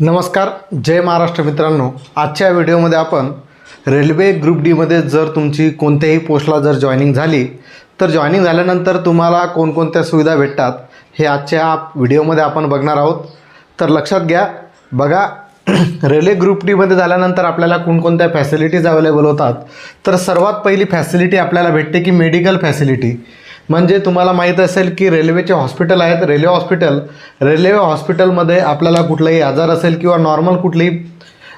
नमस्कार जय महाराष्ट्र मित्रांनो. आजच्या व्हिडिओमध्ये आपण रेल्वे ग्रुप डीमध्ये जर तुमची कोणत्याही पोस्टला जर जॉईनिंग झाली तर जॉईनिंग झाल्यानंतर तुम्हाला कोणकोणत्या सुविधा भेटतात हे आजच्या व्हिडिओमध्ये आपण बघणार आहोत. तर लक्षात घ्या बघा रेल्वे ग्रुप डीमध्ये झाल्यानंतर आपल्याला कोणकोणत्या फॅसिलिटीज अवेलेबल होतात. तर सर्वात पहिली फॅसिलिटी आपल्याला भेटते की मेडिकल फॅसिलिटी. म्हणजे तुम्हाला माहीत असेल की रेल्वेचे हॉस्पिटल आहेत. रेल्वे हॉस्पिटल रेल्वे हॉस्पिटलमध्ये आपल्याला कुठलाही आजार असेल किंवा नॉर्मल कुठलीही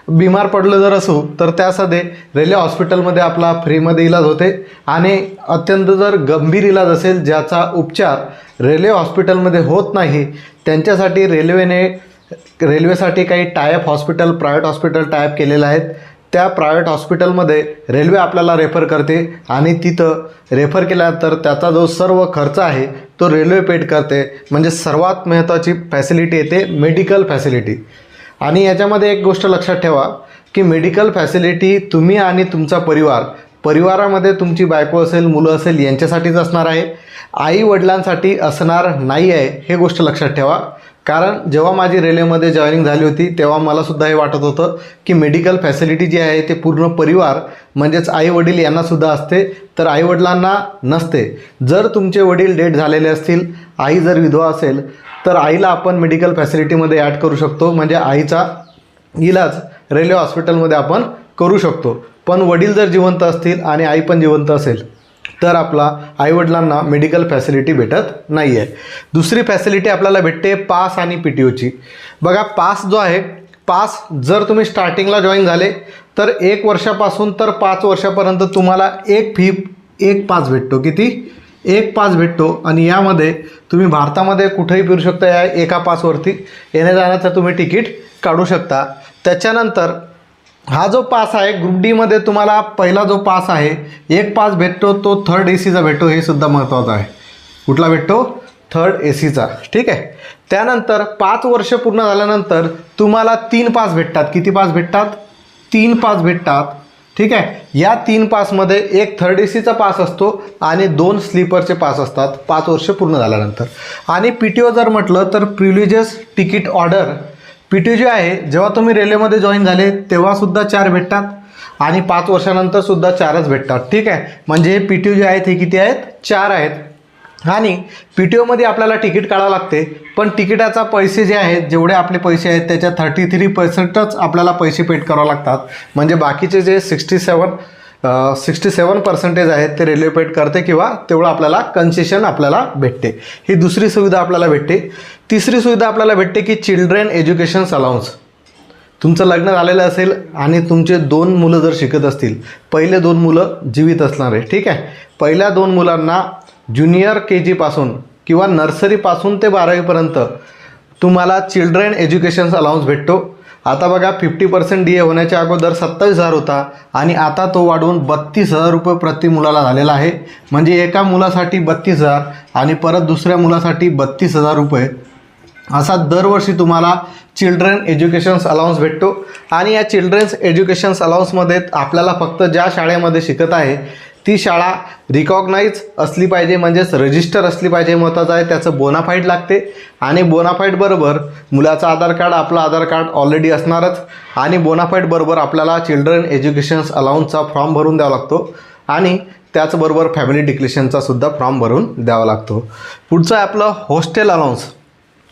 बिमार पडलं जर असो तर त्यासाठी रेल्वे हॉस्पिटलमध्ये आपला फ्रीमध्ये इलाज होते. आणि अत्यंत जर गंभीर इलाज असेल ज्याचा उपचार रेल्वे हॉस्पिटलमध्ये होत नाही त्यांच्यासाठी रेल्वेने रेल्वेसाठी काही tie up hospital private hospital tie up केलेले आहेत. त्या प्रायव्हेट हॉस्पिटलमध्ये रेल्वे आपल्याला रेफर करते आणि तिथं रेफर केल्यानंतर त्याचा जो सर्व खर्च आहे तो रेल्वे पेड करते. म्हणजे सर्वात महत्त्वाची फॅसिलिटी येते मेडिकल फॅसिलिटी आणि याच्यामध्ये एक गोष्ट लक्षात ठेवा की मेडिकल फॅसिलिटी तुम्ही आणि तुमचा परिवार परिवारामध्ये तुमची बायको असेल मुलं असेल यांच्यासाठीच असणार आहे. आई वडिलांसाठी असणार नाही आहे हे गोष्ट लक्षात ठेवा. कारण जेव्हा माझी रेल्वेमध्ये जॉईनिंग झाली होती तेव्हा मला सुद्धा हे वाटत होतं की मेडिकल फॅसिलिटी जी आहे ते पूर्ण परिवार म्हणजेच आई वडील यांनासुद्धा असते. तर आईवडिलांना नसते. जर तुमचे वडील डेट झालेले असतील आई जर विधवा असेल तर आईला आपण मेडिकल फॅसिलिटीमध्ये ॲड करू शकतो. म्हणजे आईचा इलाज रेल्वे हॉस्पिटलमध्ये आपण करू शकतो. पण वडील जर जिवंत असतील आणि आई पण जिवंत असेल तर आपला आईवडिलांना मेडिकल फॅसिलिटी भेटत नाही आहे दुसरी फॅसिलिटी आपल्याला भेटते पास आणि पी टी ओची बघा पास जो आहे पास जर तुम्ही स्टार्टिंगला जॉईन झाले तर एक वर्षापासून तर पाच वर्षापर्यंत तुम्हाला एक फी एक पास भेटतो. किती? एक पास भेटतो. आणि यामध्ये तुम्ही भारतामध्ये कुठेही फिरू शकता या एका पासवरती. येण्या जाण्याचं तुम्ही तिकीट काढू शकता. त्याच्यानंतर हा जो पास आहे ग्रुप डीमध्ये तुम्हाला पहिला जो पास आहे एक पास भेटतो तो थर्ड ए सीचा भेटतो हे सुद्धा महत्त्वाचं आहे. कुठला भेटतो? थर्ड ए सीचा ठीक आहे? त्यानंतर पाच वर्ष पूर्ण झाल्यानंतर तुम्हाला तीन पास भेटतात. किती पास भेटतात? तीन पास भेटतात. ठीक आहे? या तीन पासमध्ये एक थर्ड ए सीचा पास असतो आणि दोन स्लीपरचे पास असतात पाच वर्ष पूर्ण झाल्यानंतर. आणि पी टी ओ जर म्हटलं तर privileges ticket order P T जे आहे. जेव्हा तुम्ही रेल्वेमध्ये जॉईन झाले तेव्हासुद्धा चार भेटतात आणि पाच वर्षानंतर सुद्धा चारच भेटतात. ठीक आहे? म्हणजे हे पी टी जे आहेत हे किती आहेत? चार आहेत. आणि पी टी ओमध्ये आपल्याला तिकीट काढावं लागते पण तिकिटाचा पैसे जे आहेत जेवढे आपले पैसे आहेत त्याच्या थर्टी थ्री पर्सेंटच आपल्याला पैसे पेड करावं लागतात. म्हणजे बाकीचे जे sixty seven sixty seven percentage आहेत ते रेल्वे पेड करते किंवा तेवढं आपल्याला कन्सेशन आपल्याला भेटते. ही दुसरी सुविधा आपल्याला भेटते. तिसरी सुविधा आपल्याला भेटते की चिल्ड्रेन एज्युकेशन अलाउन्स तुमचं लग्न झालेलं असेल आणि तुमचे दोन मुलं जर शिकत असतील पहिले दोन मुलं जीवित असणार आहे ठीक आहे? पहिल्या दोन मुलांना ज्युनियर के जीपासून किंवा नर्सरीपासून ते बारावीपर्यंत तुम्हाला चिल्ड्रेन एज्युकेशन अलाउन्स भेटतो. आता बघा फिफ्टी पर्सेंट डी ए होण्याच्या अगोदर सत्तावीस हजार होता आणि आता तो वाढवून बत्तीस हजार रुपये प्रति मुलाला झालेला आहे. म्हणजे एका मुलासाठी बत्तीस हजार आणि परत दुसऱ्या मुलासाठी बत्तीस हजार रुपये. असा दरवर्षी तुम्हाला चिल्ड्रन एज्युकेशन्स अलाउन्स भेटतो. आणि या चिल्ड्रन्स एज्युकेशन्स अलाउन्समध्ये आपल्याला फक्त ज्या शाळेमध्ये शिकत आहे ती शाळा रिकॉग्नाईज असली पाहिजे म्हणजेच रजिस्टर असली पाहिजे महत्त्वाचं आहे त्याचं बोनाफाईट लागते. आणि बोनाफाईटबरोबर मुलाचं आधार कार्ड आपलं आधार कार्ड ऑलरेडी असणारच. आणि बोनाफाईटबरोबर आपल्याला चिल्ड्रन एज्युकेशन्स अलाउन्सचा फॉर्म भरून द्यावा लागतो. आणि त्याचबरोबर फॅमिली डिक्लेशनचा सुद्धा फॉर्म भरून द्यावा लागतो. पुढचं आहे आपलं हॉस्टेल अलाउन्स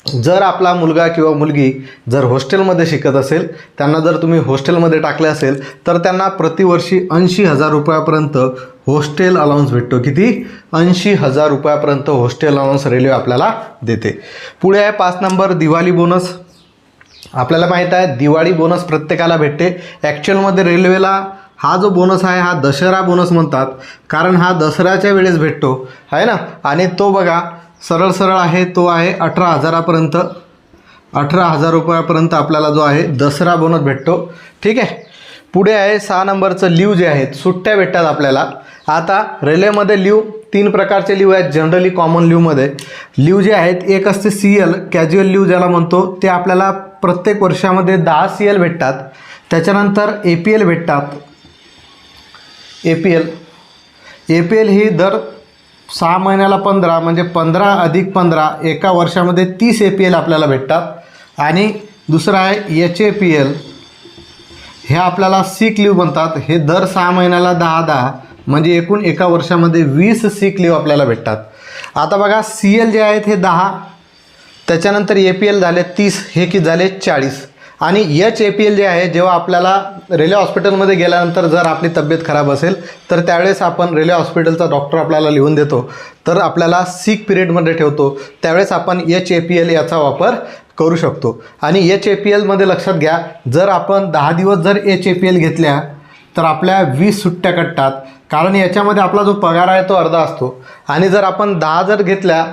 जर आपला मुलगा किंवा मुलगी जर हॉस्टेलमध्ये शिकत असेल त्यांना जर तुम्ही हॉस्टेलमध्ये टाकले असेल तर त्यांना प्रतिवर्षी ऐंशी हजार रुपयापर्यंत हॉस्टेल अलाउन्स भेटतो. किती? ऐंशी हजार रुपयापर्यंत हॉस्टेल अलाउन्स रेल्वे आपल्याला देते. पुढे आहे पाच नंबर दिवाळी बोनस आपल्याला माहीत आहे दिवाळी बोनस प्रत्येकाला भेटते. ॲक्च्युअलमध्ये रेल्वेला हा जो बोनस आहे हा दसरा बोनस म्हणतात. कारण हा दसऱ्याच्या वेळेस भेटतो. आहे ना? आणि तो बघा सरळ सरळ आहे तो आहे अठरा हजारापर्यंत. अठरा हजार रुपयापर्यंत आपल्याला जो आहे दसरा बोनस भेटतो. ठीक आहे? पुढे आहे सहा नंबरचं लिव जे आहेत सुट्ट्या भेटतात आपल्याला. आता रेल्वेमध्ये लिव तीन प्रकारचे लिव आहेत जनरली कॉमन लिवमध्ये. लिव जे आहेत एक असते सी एल कॅज्युअल लिव ज्याला म्हणतो ते आपल्याला प्रत्येक वर्षामध्ये दहा सी एल भेटतात. त्याच्यानंतर ए पी एल भेटतात. A P L. A P L ही दर सहा महिन्याला पंधरा म्हणजे पंधरा अधिक पंधरा एका वर्षामध्ये तीस ए पी एल आपल्याला भेटतात. आणि दुसरं आहे एच ए पी एल हे आपल्याला सीक लिव म्हणतात. हे दर सहा महिन्याला दहा दहा म्हणजे एकूण एका वर्षामध्ये वीस सीक लिव्ह आपल्याला भेटतात. आता बघा सी एल जे आहेत हे दहा त्याच्यानंतर ए पी एल झाले तीस हे की झाले चाळीस. आणि H A P L J आहे जेव्हा आपल्याला रेल्वे हॉस्पिटलमध्ये गेल्यानंतर जर आपली तब्येत खराब असेल तर त्यावेळेस आपण रेल्वे हॉस्पिटलचा डॉक्टर आपल्याला लिहून देतो. तर आपल्याला सीक पिरियडमध्ये ठेवतो. त्यावेळेस आपण एच ए पी एल याचा वापर करू शकतो. आणि एच ए पी एलमध्ये लक्षात घ्या जर आपण दहा दिवस जर एच ए पी एल घेतल्या तर आपल्या वीस सुट्ट्या कटतात. कारण याच्यामध्ये आपला जो पगार आहे तो अर्धा असतो. आणि जर आपण दहा जर घेतल्या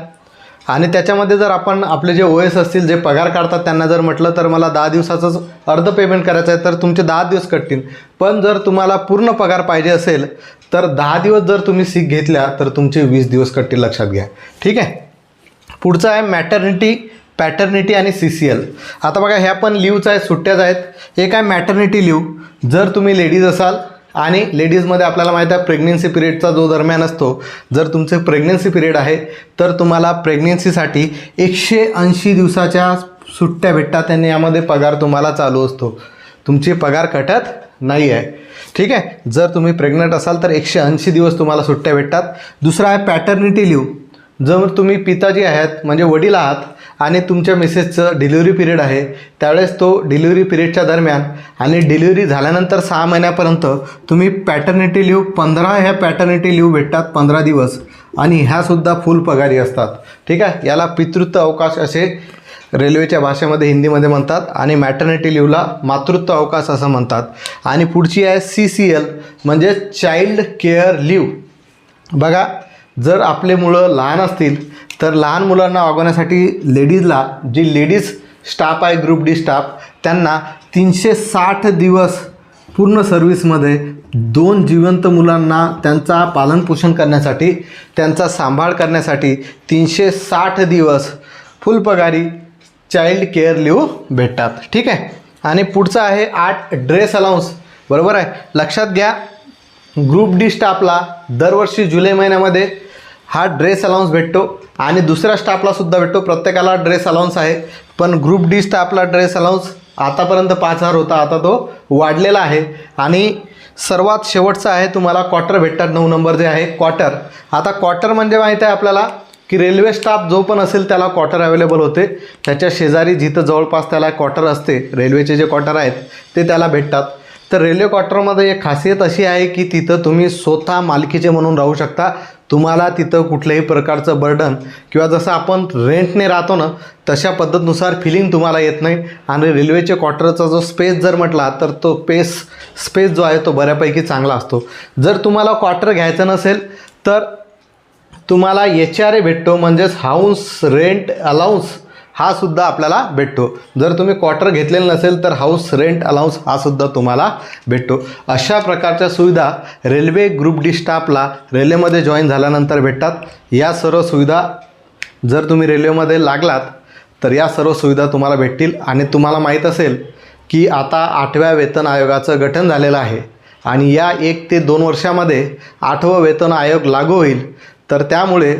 आणि त्याच्यामध्ये जर आपण आपले जे ओ एस असतील जे पगार काढतात त्यांना जर म्हटलं तर मला दहा दिवसाचंच अर्ध पेमेंट करायचं आहे तर तुमचे दहा दिवस कटतील. पण जर तुम्हाला पूर्ण पगार पाहिजे असेल तर दहा दिवस जर तुम्ही सीख घेतल्या तर तुमचे वीस दिवस कटतील लक्षात घ्या. ठीक आहे? पुढचं आहे मॅटर्निटी पॅटर्निटी आणि सी सी एल आता बघा ह्या पण लिव्हच आहेत सुट्ट्याच आहेत. एक आहे मॅटर्निटी लिव्ह जर तुम्ही लेडीज असाल आणि लेडीजमध्ये आपल्याला माहीत आहे प्रेग्नेन्सी पिरियडचा जो दरम्यान असतो जर तुमचे प्रेग्नेन्सी पिरियड आहे तर तुम्हाला प्रेग्नेन्सीसाठी एकशे ऐंशी दिवसाच्या सुट्ट्या भेटतात आणि यामध्ये पगार तुम्हाला चालू असतो. तुमची पगार कटत नाही आहे. ठीक आहे? जर तुम्ही प्रेग्नंट असाल तर एकशे ऐंशी दिवस तुम्हाला सुट्ट्या भेटतात. दुसरा आहे पॅटर्निटी लिव्ह जर तुम्ही पिताजी आहात म्हणजे वडील आहात आणि तुमच्या मिसेसचं डिलिव्हरी पिरियड आहे त्यावेळेस तो डिलिव्हरी पिरियडच्या दरम्यान आणि डिलिव्हरी झाल्यानंतर सहा महिन्यापर्यंत तुम्ही पॅटर्निटी लिव्ह पंधरा ह्या पॅटर्निटी लिव्ह भेटतात पंधरा दिवस. आणि ह्यासुद्धा फुल पगारी असतात. ठीक आहे? याला पितृत्व अवकाश असे रेल्वेच्या भाषेमध्ये हिंदीमध्ये म्हणतात आणि मॅटर्निटी लिव्हला मातृत्व अवकाश असं म्हणतात. आणि पुढची आहे सी सी एल म्हणजे चाइल्ड केअर लिव्ह बघा जर आपले मुलं लहान असतील तर लहान मुलांना वागवण्यासाठी लेडीजला जी लेडीज स्टाफ आहे ग्रुप डी स्टाफ त्यांना तीनशे साठ दिवस पूर्ण सर्व्हिसमध्ये दोन जिवंत मुलांना त्यांचा पालनपोषण करण्यासाठी त्यांचा सांभाळ करण्यासाठी तीनशे साठ दिवस फुल पगारी चाइल्ड केअर लिव भेटतात. ठीक आहे? आणि पुढचं आहे आठ ड्रेस अलाउन्स. बरोबर आहे? लक्षात घ्या ग्रुप डी स्टाफला दरवर्षी जुलै महिन्यामध्ये हा ड्रेस अलाउन्स भेटतो आणि दुसऱ्या स्टाफला सुद्धा भेटतो. प्रत्येकाला ड्रेस अलाउन्स आहे. पण ग्रुप डी स्टाफला ड्रेस अलाउन्स आतापर्यंत पाच हजार होता. आता तो वाढलेला आहे. आणि सर्वात शेवटचा आहे तुम्हाला क्वार्टर भेटतात. नऊ नंबर जे आहे क्वार्टर आता क्वार्टर म्हणजे माहीत आहे आपल्याला की रेल्वे स्टाफ जो पण असेल त्याला क्वार्टर अवेलेबल होते. त्याच्या शेजारी जिथं जवळपास त्याला क्वार्टर असते रेल्वेचे जे क्वार्टर आहेत ते त्याला भेटतात. तर रेल्वे क्वार्टरमध्ये एक खासियत अशी आहे की तिथं तुम्ही स्वतः मालकीचे म्हणून राहू शकता. तुम्हाला तिथं कुठल्याही प्रकारचं बर्डन किंवा जसं आपण रेंटने राहतो ना तशा पद्धतीनुसार फिलिंग तुम्हाला येत नाही. आणि रेल्वेच्या क्वार्टरचा जो स्पेस जर म्हटला तर तो पेस स्पेस जो आहे तो बऱ्यापैकी चांगला असतो. जर तुम्हाला क्वार्टर घ्यायचं नसेल तर तुम्हाला एच आर ए भेटतो. म्हणजेच हाऊस रेंट अलाउन्स हा सुद्धा आपल्याला भेटतो. जर तुम्ही क्वार्टर घेतलेलं नसेल तर हाऊस रेंट अलाउन्स हा सुद्धा तुम्हाला भेटतो. अशा प्रकारच्या सुविधा रेल्वे ग्रुप डी स्टाफला रेल्वेमध्ये जॉईन झाल्यानंतर भेटतात. या सर्व सुविधा जर तुम्ही रेल्वेमध्ये लागलात तर या सर्व सुविधा तुम्हाला भेटतील. आणि तुम्हाला माहीत असेल की आता आठव्या वेतन आयोगाचं गठन झालेलं आहे. आणि या एक ते दोन वर्षामध्ये आठवं वेतन आयोग लागू होईल. तर त्यामुळे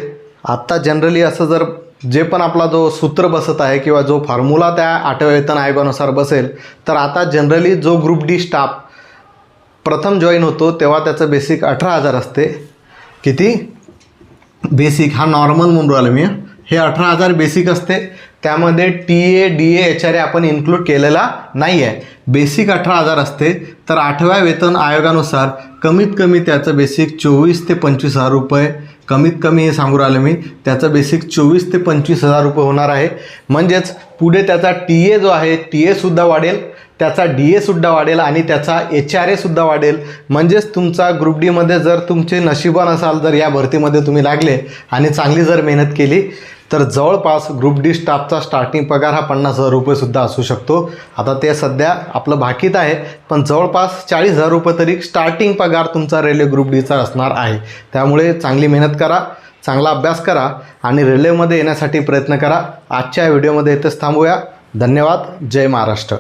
आत्ता जनरली असं जर जे पण आपला जो सूत्र बसत आहे किंवा जो फॉर्म्युला त्या आठव्या वेतन आयोगानुसार बसेल तर आता जनरली जो ग्रुप डी स्टाफ प्रथम जॉईन होतो तेव्हा त्याचं बेसिक अठरा हजार असते. किती? बेसिक हा नॉर्मल म्हणून राहिलो मी हे. अठरा हजार बेसिक असते. त्यामध्ये T A D A H R A आपण इन्क्लूड केलेला नाही आहे बेसिक अठरा हजार असते. तर आठव्या वेतन आयोगानुसार कमीत कमी त्याचं बेसिक चोवीस ते पंचवीस हजार रुपये. कमीत कमी हे सांगू राहिलं मी. त्याचं बेसिक चोवीस ते पंचवीस हजार रुपये होणार आहे. म्हणजेच पुढे त्याचा टी ए जो आहे टी एसुद्धा वाढेल. त्याचा डी एसुद्धा वाढेल आणि त्याचा एच आर एसुद्धा वाढेल. म्हणजेच तुमचा ग्रुप डीमध्ये जर तुमचे नशिबान असाल जर या भरतीमध्ये तुम्ही लागले आणि चांगली जर मेहनत केली तर जवळपास ग्रुप डी स्टाफचा स्टार्टिंग पगार हा पन्नास हजार रुपयेसुद्धा असू शकतो. आता ते सध्या आपलं भाकीत आहे पण जवळपास चाळीस हजार रुपये तरी स्टार्टिंग पगार तुमचा रेल्वे ग्रुप डीचा असणार आहे. त्यामुळे चांगली मेहनत करा चांगला अभ्यास करा आणि रेल्वेमध्ये येण्यासाठी प्रयत्न करा. आजच्या व्हिडिओमध्ये इथेच थांबूया. धन्यवाद. जय महाराष्ट्र.